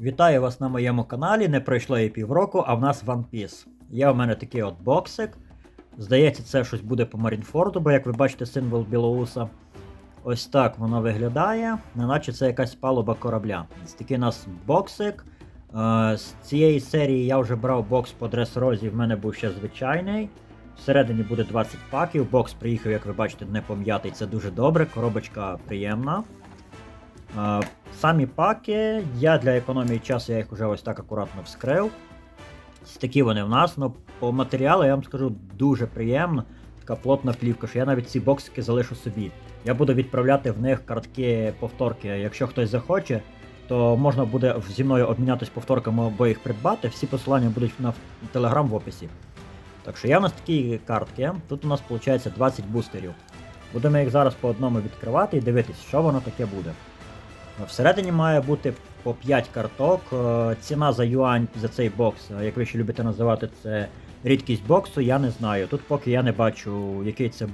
Вітаю вас на моєму каналі. Не пройшло і півроку, а в нас One Piece. Є у мене такий от боксик. Здається, це щось буде по Марінфорду, бо як ви бачите, символ Білоуса. Ось так воно виглядає, неначе це якась палуба корабля. Ось такий у нас боксик. Е, з цієї серії я вже брав бокс по дрес-розі, в мене був ще звичайний. Всередині буде 20 паків. Бокс приїхав, як ви бачите, не пом'ятий, це дуже добре, коробочка приємна. Самі паки, я для економії часу я їх вже ось так акуратно вскрив. Такі вони в нас, ну по матеріалу я вам скажу дуже приємно. Така плотна плівка, що я навіть ці боксики залишу собі. Я буду відправляти в них картки повторки. Якщо хтось захоче, то можна буде зі мною обмінятись повторками або їх придбати. Всі посилання будуть на телеграм в описі. Так що є у нас такі картки. Тут у нас виходить 20 бустерів. Будемо їх зараз по одному відкривати і дивитись, що воно таке буде. Всередині має бути по 5 карток. Е, Ціна за юань за цей бокс, е, як ви ще любите називати, це рідкість боксу, я не знаю. Тут поки я не бачу, який це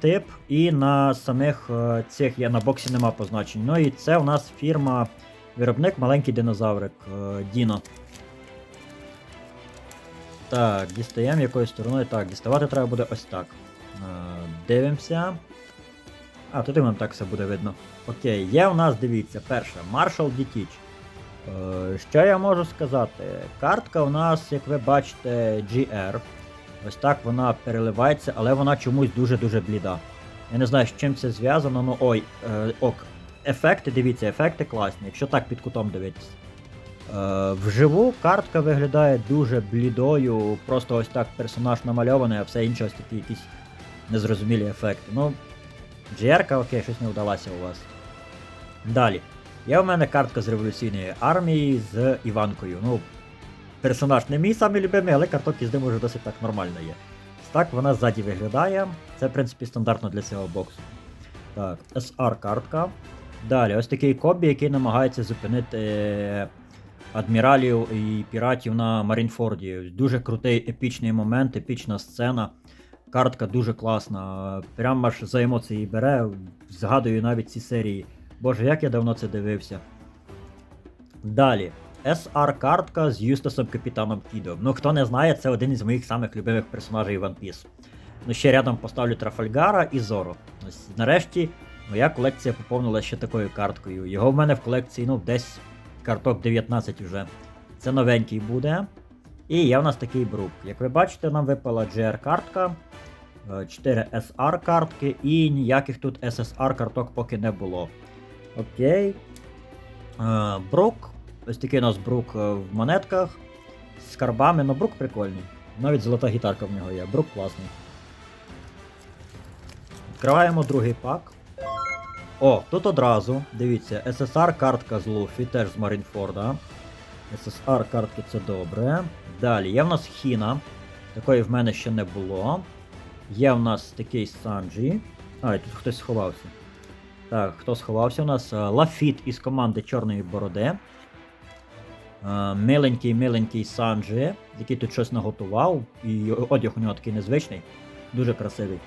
тип, і на самих е, цих я на боксі нема позначень. Ну і це у нас фірма виробник маленький динозаврик е, Діно. Так, дістаємо якоюсь стороною. Так, діставати треба буде ось так. Е, Дивимося. А, тут і так все буде видно. Окей, є у нас, дивіться, перше, Marshall Дітіч. Е, що я можу сказати? Картка у нас, як ви бачите, GR. Ось так вона переливається, але вона чомусь дуже-дуже бліда. Я не знаю, з чим це зв'язано, ну ой, е, ок. Ефекти, дивіться, ефекти класні, якщо так під кутом дивитись. Е, вживу картка виглядає дуже блідою, просто ось так персонаж намальований, а все інше ось такі якісь незрозумілі ефекти. Ну, GR-ка, окей, щось не вдалося у вас. Далі. Є в мене картка з революційної армії з Іванкою. Ну, персонаж не мій самий любимий, але карток із ним уже досить так нормально є. Так вона ззаді виглядає. Це, в принципі, стандартно для цього боксу. Так, SR-картка. Далі, ось такий Кобі, який намагається зупинити е, адміралів і піратів на Марінфорді. Дуже крутий епічний момент, епічна сцена. Картка дуже класна. Прям аж за емоції бере. Згадую навіть ці серії. Боже, як я давно це дивився. Далі. SR-картка з Юстасом Капітаном Кідом. Ну, хто не знає, це один із моїх самих любимих персонажів One Piece. Ну, ще рядом поставлю Трафальгара і Зоро. Ось нарешті моя колекція поповнилася ще такою карткою. Його в мене в колекції, ну, десь карток 19 вже. Це новенький буде. І є в нас такий брук. Як ви бачите, нам випала GR-картка, 4 SR-картки і ніяких тут SSR карток поки не було. Окей. Е, Брук. Ось такий у нас брук е, в монетках. З скарбами, ну брук прикольний. Навіть золота гітарка в нього є. Брук класний. Відкриваємо другий пак. О, тут одразу, дивіться, SSR картка з Луфі, теж з Марінфорда. SSR картки це добре. Далі, є в нас Хіна. Такої в мене ще не було. Є в нас такий Санджі. А, тут хтось сховався. Так, хто сховався у нас? Е, Лафіт із команди Чорної Бороди. Е, Миленький, миленький Санджі, який тут щось наготував. І одяг у нього такий незвичний. Дуже красивий.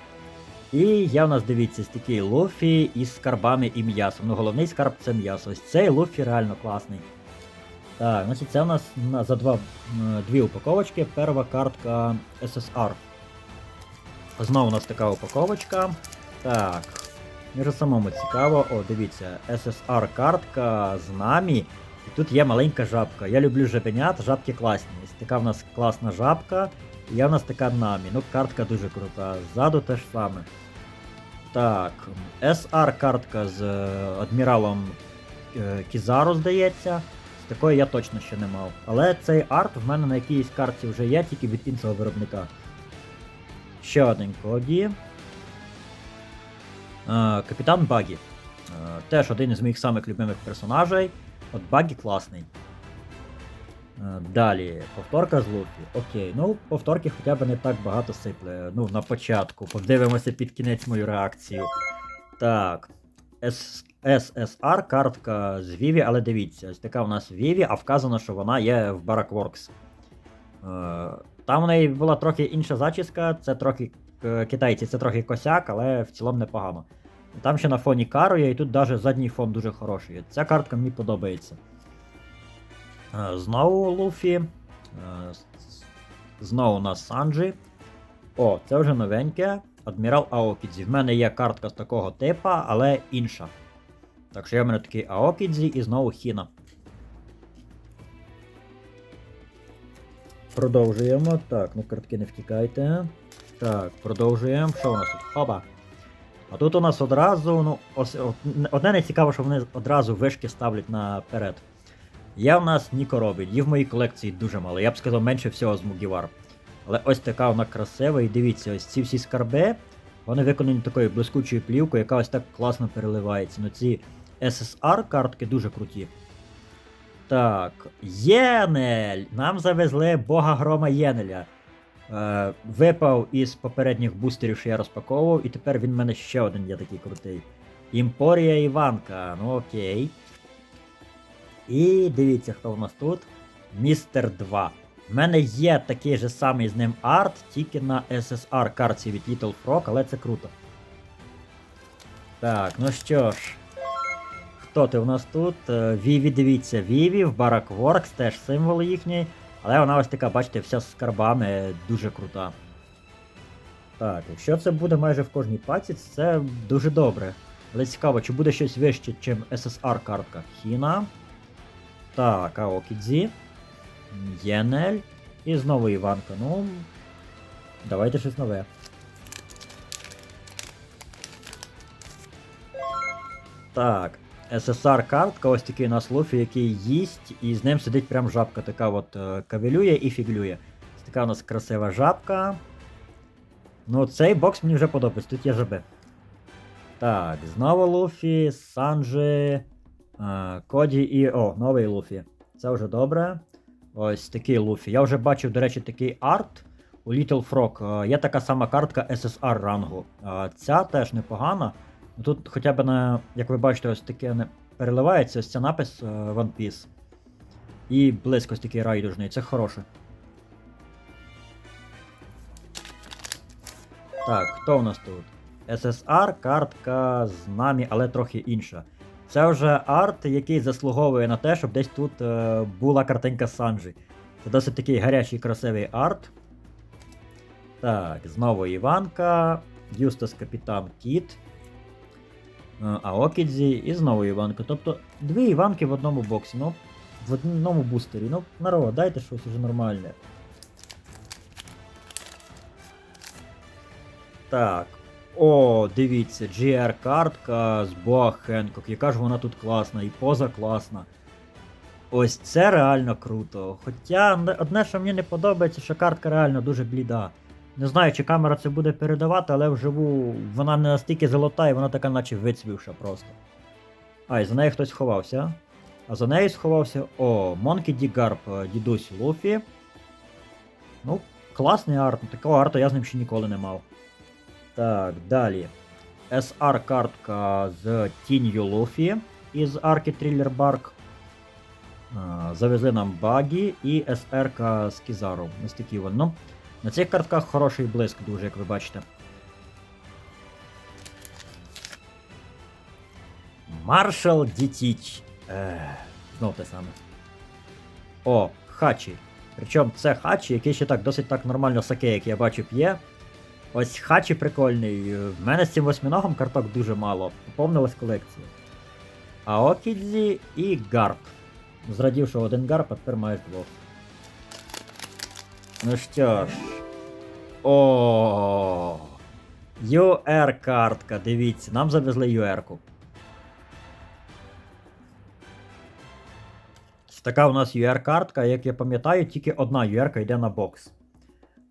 І є в нас, дивіться, такий Луфі із скарбами і м'ясом. Ну, головний скарб це м'ясо. Ось цей Луфі реально класний. Так, значить це у нас на- за два, дві упаковочки. Перша картка SSR. Знову у нас така упаковочка. Так. Мені самому цікаво. О, дивіться, SSR картка з нами. І тут є маленька жабка. Я люблю жабенят, жабки класні. Ось така в нас класна жабка. І є в нас така намі. Ну, картка дуже крута. Ззаду те ж саме. Так. SR картка з е, адміралом е, Кізару, здається. Такої я точно ще не мав. Але цей арт в мене на якійсь карті вже є, тільки від іншого виробника. Ще один коді. Е, Капітан Багі. Е, Теж один із моїх самих любимих персонажей. От Багі класний. Е, Далі, повторка з Луфі. Окей, ну повторки хоча б не так багато сипле. Ну, на початку. Подивимося під кінець мою реакцію. Так. SSR картка з Віві, але дивіться, ось така у нас Віві, а вказано, що вона є в Barakworks. Е, Там у неї була трохи інша зачіска, це трохи е, китайці, це трохи косяк, але в цілому непогано. Там ще на фоні Кару є, і тут навіть задній фон дуже хороший. Ця картка мені подобається. Е, Знову Луфі. Знову у нас Санджі. О, це вже новеньке. Адмірал Аокідзі. В мене є картка з такого типа, але інша. Так що є в мене такий Аокідзі і знову Хіна. Продовжуємо. Так, ну картки не втікайте. Так, продовжуємо. Що у нас тут? Хоба. А тут у нас одразу, ну, ос, от, одне не цікаво, що вони одразу вишки ставлять наперед. Є в нас Ніко Робін, її в моїй колекції дуже мало. Я б сказав менше всього з Мугівар. Але ось така вона красива, і дивіться, ось ці всі скарби, вони виконані такою блискучою плівкою, яка ось так класно переливається. Ну ці SSR картки дуже круті. Так, Єнель! Нам завезли бога грома Єнеля. Е, випав із попередніх бустерів, що я розпаковував, і тепер він в мене ще один є такий крутий. Імпорія Іванка, ну окей. І дивіться, хто в нас тут. Містер 2. В мене є такий же самий з ним арт, тільки на SSR карці від Little Frog, але це круто. Так, ну що ж. Хто ти у нас тут? Е, Віві, дивіться, Віві в Барак Works, теж символ їхній. Але вона ось така, бачите, вся з скарбами дуже крута. Так, якщо це буде майже в кожній паці, це дуже добре. Але цікаво, чи буде щось вище, ніж SSR картка. Хіна. Так, Аокідзі. Єнель. І знову Іванка. Ну. Давайте щось нове. Так. SSR картка, ось такий у нас Луфі, який їсть, і з ним сидить прям жабка, така от е, кавелює і фіглює. Ось така у нас красива жабка. Ну, цей бокс мені вже подобається, тут є жаби. Так, знову Луфі, Санджі, е, Коді і. О, новий Луфі. Це вже добре. Ось такий Луфі. Я вже бачив, до речі, такий арт у Little Frog. Е, Є така сама картка SSR рангу. Ця теж непогана. Тут хоча б на, як ви бачите, ось таке не переливається, ось це напис е, One Piece. І близько такий райдужний, це хороше. Так, хто у нас тут? SSR, картка з нами, але трохи інша. Це вже арт, який заслуговує на те, щоб десь тут е, була картинка Санджі. Це досить такий гарячий красивий арт. Так, знову Іванка, Юстас Капітан Кіт. Е, Аокідзі і знову Іванка. Тобто дві Іванки в одному боксі, ну, в одному бустері. Ну, народ, дайте щось уже нормальне. Так. О, дивіться, GR картка з Боа Хенкок. Яка ж вона тут класна, і поза класна. Ось це реально круто. Хоча одне, що мені не подобається, що картка реально дуже бліда. Не знаю, чи камера це буде передавати, але вживу вона не настільки золота і вона така, наче вицвівша просто. А, і за нею хтось ховався. А за нею сховався. О, Monkey D. Garp, дідусь Луфі. Ну, класний арт. Такого арту я з ним ще ніколи не мав. Так, далі. SR картка з тінью Луфі із арки Триллер Барк. Завезли нам багі і SR з Кізару. Ось такі вони. Ну, на цих картках хороший блиск дуже, як ви бачите. Маршал Дітіч. Ех, знов те саме. О, Хачі. Причому це Хачі, який ще так досить так нормально саке, як я бачу, п'є. Ось Хачі прикольний. В мене з цим восьминогом карток дуже мало. Поповнилась колекція. Аокідзі і Гарп. Зрадів, що один Гарп, а тепер маєш двох. Ну що ж. О. UR картка, дивіться, нам завезли UR-ку. Така у нас UR-картка, як я пам'ятаю, тільки одна UR-ка йде на бокс.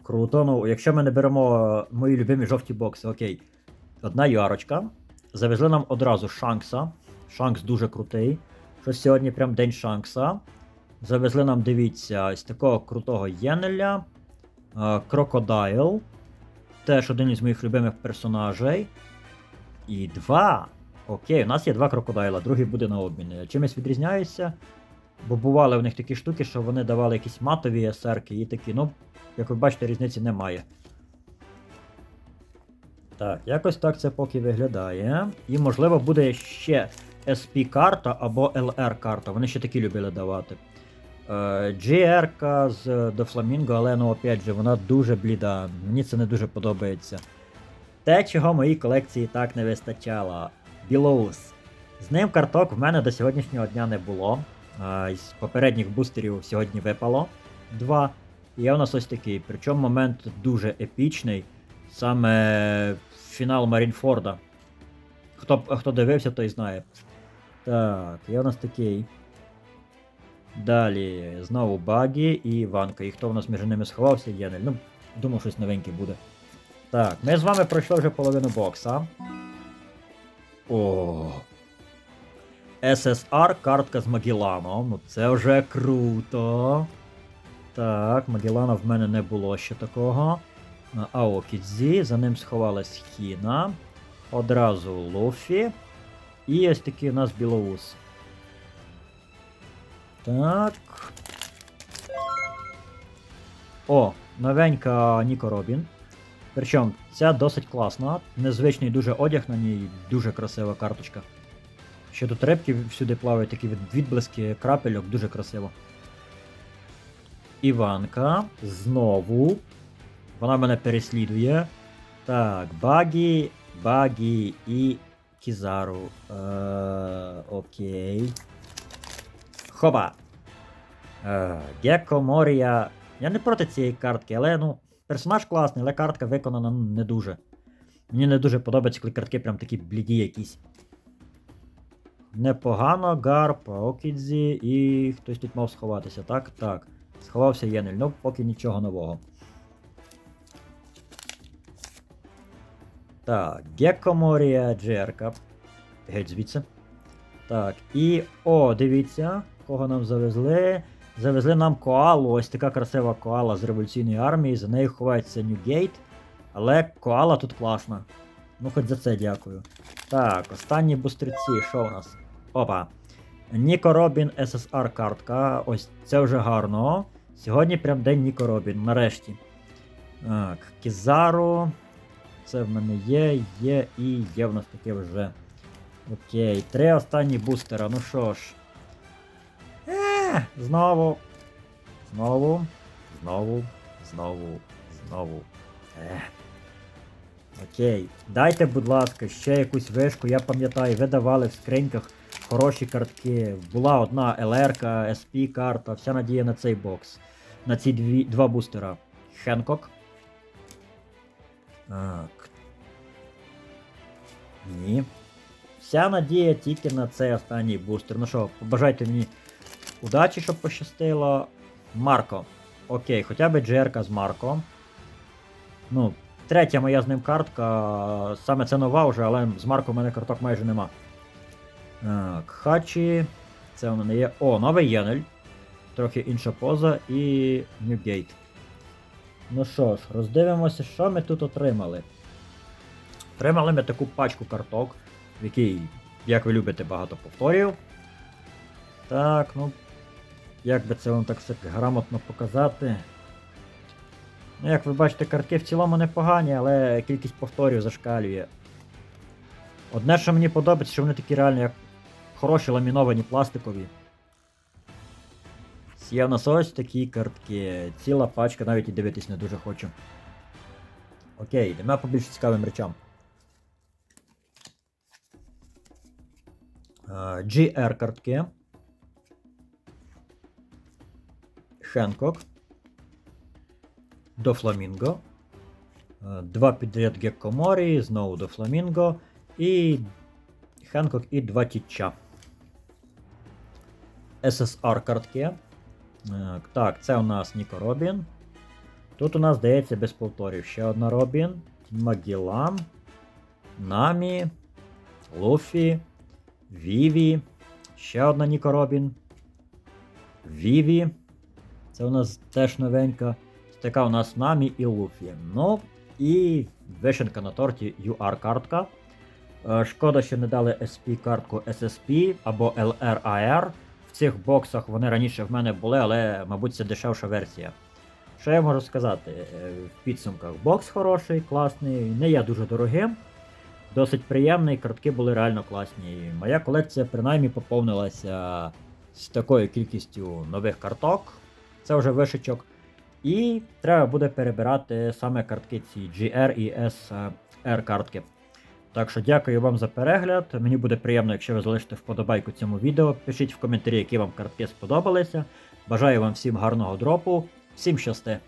Круто, ну, якщо ми не беремо мої любимі жовті бокси, окей. Одна юарочка. Завезли нам одразу Шанкса. Шанкс дуже крутий. Що сьогодні прям день Шанкса. Завезли нам, дивіться, ось такого крутого Єнеля. е, Крокодайл. Теж один із моїх любимих персонажей. І два. Окей, у нас є два крокодайла, другий буде на обмін. Чимось відрізняються. Бо бували в них такі штуки, що вони давали якісь матові есерки і такі, ну, як ви бачите, різниці немає. Так, якось так це поки виглядає. І можливо буде ще SP-карта або LR-карта. Вони ще такі любили давати. Е, GR з до Фламінго, але ну опять же, вона дуже бліда. Мені це не дуже подобається. Те, чого моїй колекції так не вистачало. Білоус. З ним карток в мене до сьогоднішнього дня не було. А, із попередніх бустерів сьогодні випало два. І є у нас ось такий. Причому момент дуже епічний. Саме фінал Марінфорда. Хто, хто дивився, той знає. Так, є у нас такий. Далі знову Багі і Іванка. І хто у нас між ними сховався? Єнель. Ну, думав, щось новеньке буде. Так, ми з вами пройшли вже половину бокса. О. SSR картка з Магеланом. Ну це вже круто. Так, Магеллана в мене не було ще такого. Аокідзі, за ним сховалась Хіна. Одразу Луфі. І ось такий у нас білоус. Так. О, новенька Ніко Робін. Причому ця досить класна. Незвичний дуже одяг на ній, дуже красива карточка. Ще тут рибки всюди плавають, такі відблиски крапельок, дуже красиво. Іванка. Знову. Вона мене переслідує. Так, Багі, Багі і Кізару. Е, окей. Хоба. Е, Гекко Морія. Я не проти цієї картки, але ну, персонаж класний, але картка виконана ну, не дуже. Мені не дуже подобається, коли картки прям такі бліді якісь. Непогано, Гарп, Окідзі і хтось тут мав сховатися, так? Так. Сховався Єнель, ну поки нічого нового. Так, Геккоморія Джерка. Геть звідси. Так, і. О, дивіться, кого нам завезли. Завезли нам коалу, ось така красива коала з революційної армії, за нею ховається Ньюгейт. Але коала тут класна. Ну, хоч за це дякую. Так, останні бустерці, що у нас? Опа. Ніко Робін SSR картка. Ось це вже гарно. Сьогодні прям день Ніко Робін, нарешті. Так, Кізару. Це в мене є, є і є в нас таке вже. Окей, три останні бустера. Ну що ж. Знову. Знову. Знову. Знову. Знову. Е. Окей. Дайте, будь ласка, ще якусь вишку. Я пам'ятаю, ви давали в скриньках хороші картки. Була одна ЛР, SP карта, вся надія на цей бокс. На ці дві, два бустера. Хенкок. Так. Ні. Вся надія тільки на цей останній бустер. Ну що, побажайте мені удачі, щоб пощастило. Марко. Окей, хоча б GR з Марко. Ну, третя моя з ним картка. Саме це нова вже, але з Марко в мене карток майже нема. Так, Хачі. Це воно не є. О, новий Єнель. Трохи інша поза і Ньюгейт. Ну що ж, роздивимося, що ми тут отримали. Отримали ми таку пачку карток, в якій, як ви любите, багато повторів. Так, ну. Як би це вам так грамотно показати. Ну, як ви бачите, картки в цілому непогані, але кількість повторів зашкалює. Одне, що мені подобається, що вони такі реально як хороші ламіновані пластикові. Є в нас ось такі картки. Ціла пачка, навіть і дивитись не дуже хочу. Окей, йдемо по більш цікавим речам. Е, GR картки. Хенкок. До Фламінго. Е, Два підряд Геккоморі, знову до Фламінго. І Хенкок і два тіча. SSR картки. Так, так, це у нас Ніко Робін. Тут у нас здається без повторів. Ще одна Робін. Магілан. Намі. Луфі. Віві. Ще одна Ніко Робін. Віві. Це у нас теж новенька. Така у нас Намі і Луфі. Ну, і вишенка на торті UR картка. Е, Шкода, що не дали SP картку SSP або LRAR. В цих боксах вони раніше в мене були, але, мабуть, це дешевша версія. Що я можу сказати? Е, В підсумках бокс хороший, класний, не є дуже дорогим, досить приємний, картки були реально класні. Моя колекція принаймні поповнилася з такою кількістю нових карток. Це вже вишичок. І треба буде перебирати саме картки ці GR і SR картки. Так що дякую вам за перегляд. Мені буде приємно, якщо ви залишите вподобайку цьому відео. Пишіть в коментарі, які вам картки сподобалися. Бажаю вам всім гарного дропу, всім щасти!